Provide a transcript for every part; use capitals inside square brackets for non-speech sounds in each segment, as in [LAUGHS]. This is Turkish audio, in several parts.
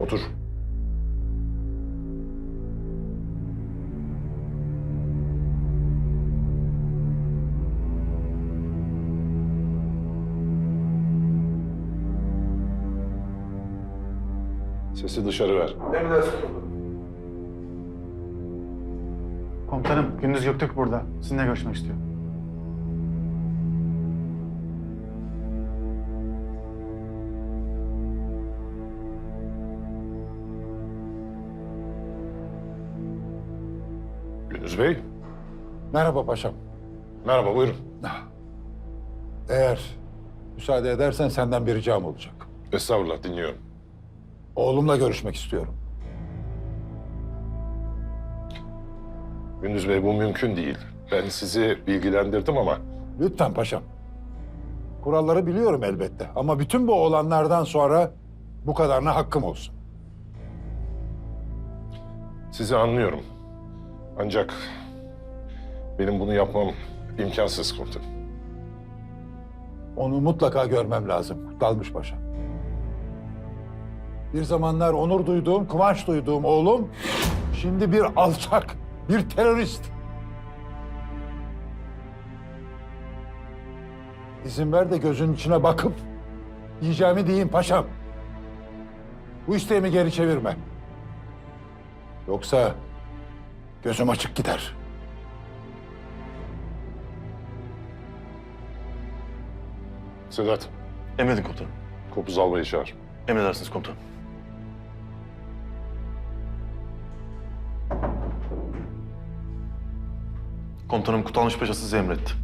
Otur. Sesi dışarı ver. Komutanım, Gündüz Göktürk burada. Sizinle görüşmek istiyor. Gündüz Bey. Merhaba paşam. Merhaba buyurun. Eğer müsaade edersen senden bir ricam olacak. Estağfurullah dinliyorum. Oğlumla görüşmek istiyorum. Gündüz Bey bu mümkün değil. Ben sizi bilgilendirdim ama Lütfen paşam. Kuralları biliyorum elbette ama bütün bu olanlardan sonra bu kadarına hakkım olsun. sizi anlıyorum. Ancak benim bunu yapmam imkansız komutanım. Onu mutlaka görmem lazım Dalmış Paşa. Bir zamanlar onur duyduğum, kıvanç duyduğum oğlum şimdi bir alçak, bir terörist. İzin ver de gözünün içine bakıp diyeceğimi diyeyim paşam. Bu isteğimi geri çevirme. Yoksa gözüm açık gider. Sedat, Emredin komutanım. Kopuz Albay'ı çağır. Emredersiniz komutanım. Komutanım Kutalmış Paşa sizi emretti.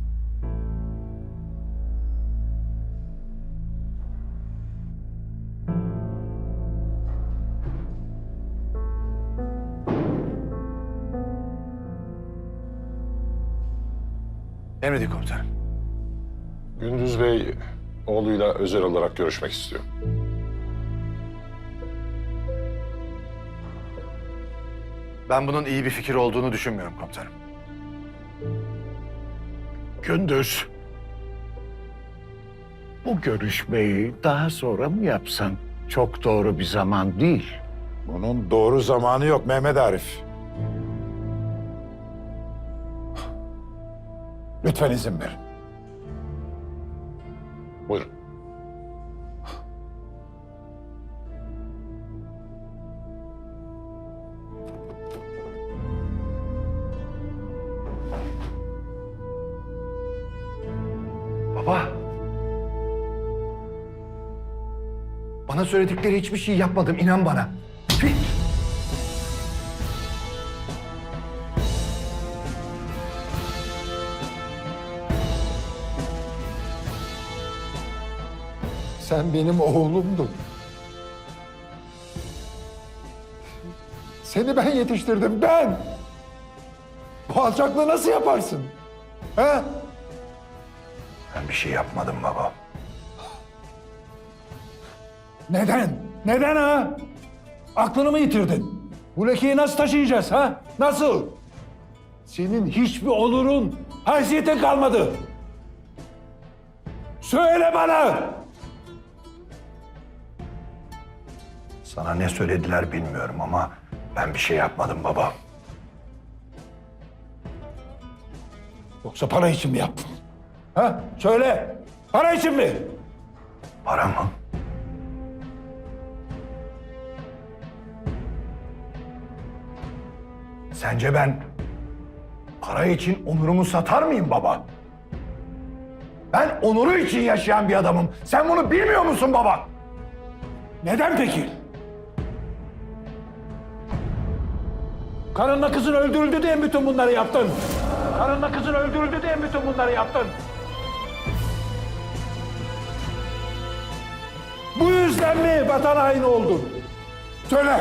Emredin komutanım. Gündüz Bey oğluyla özel olarak görüşmek istiyor. Ben bunun iyi bir fikir olduğunu düşünmüyorum komutanım. Gündüz. Bu görüşmeyi daha sonra mı yapsan? Çok doğru bir zaman değil. Bunun doğru zamanı yok Mehmet Arif. Lütfen izin verin. Buyurun. Baba. Bana söyledikleri hiçbir şey yapmadım, inan bana. Sen benim oğlumdun. Seni ben yetiştirdim, ben. Bu alçaklığı nasıl yaparsın? He? Ben bir şey yapmadım baba. Neden? Neden ha? Aklını mı yitirdin? Bu lekeyi nasıl taşıyacağız ha? Nasıl? Senin hiçbir onurun, haysiyetin kalmadı. Söyle bana! Sana ne söylediler bilmiyorum ama ben bir şey yapmadım baba. Yoksa para için mi yaptın? Ha? Söyle. Para için mi? Para mı? Sence ben para için onurumu satar mıyım baba? Ben onuru için yaşayan bir adamım. Sen bunu bilmiyor musun baba? Neden peki? Karınla kızın öldürüldü diye mi bütün bunları yaptın? Karınla kızın öldürüldü diye mi bütün bunları yaptın? Bu yüzden mi vatan haini oldun? Söyle.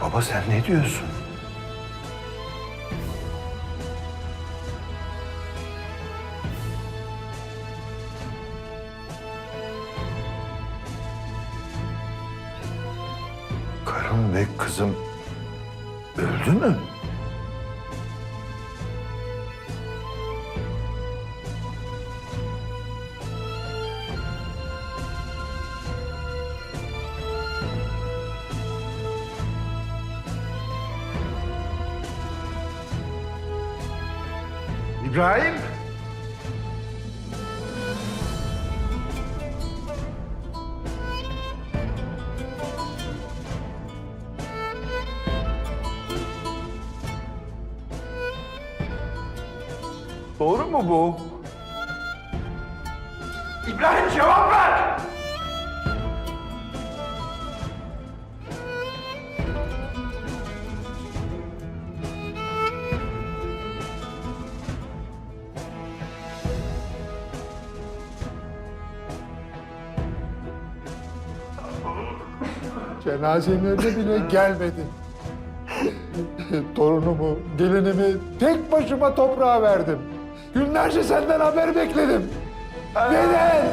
Baba sen ne diyorsun? Karım ve kızım öldü mü? İbrahim! Doğru mu bu? İbrahim cevap ver! Cenazelerine bile gelmedi. Torunumu, gelinimi tek başıma toprağa verdim. Günlerce senden haber bekledim. Neden?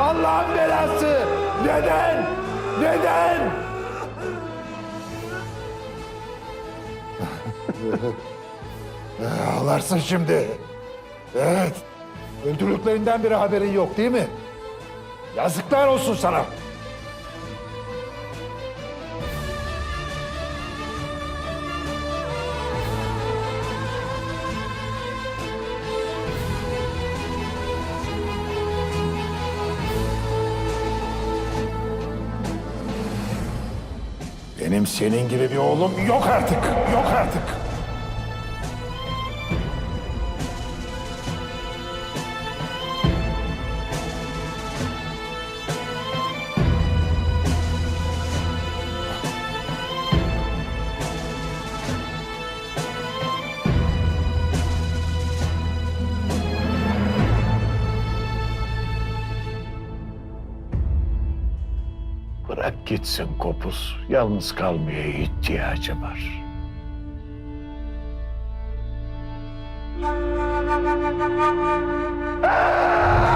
Allah'ın belası! Neden? Neden? [LAUGHS] Ağlarsın şimdi. Evet. Öldürdüklerinden biri haberin yok değil mi? Yazıklar olsun sana. Benim senin gibi bir oğlum yok artık. Yok artık. Gitsin kopuz. Yalnız kalmaya ihtiyacı var. [LAUGHS]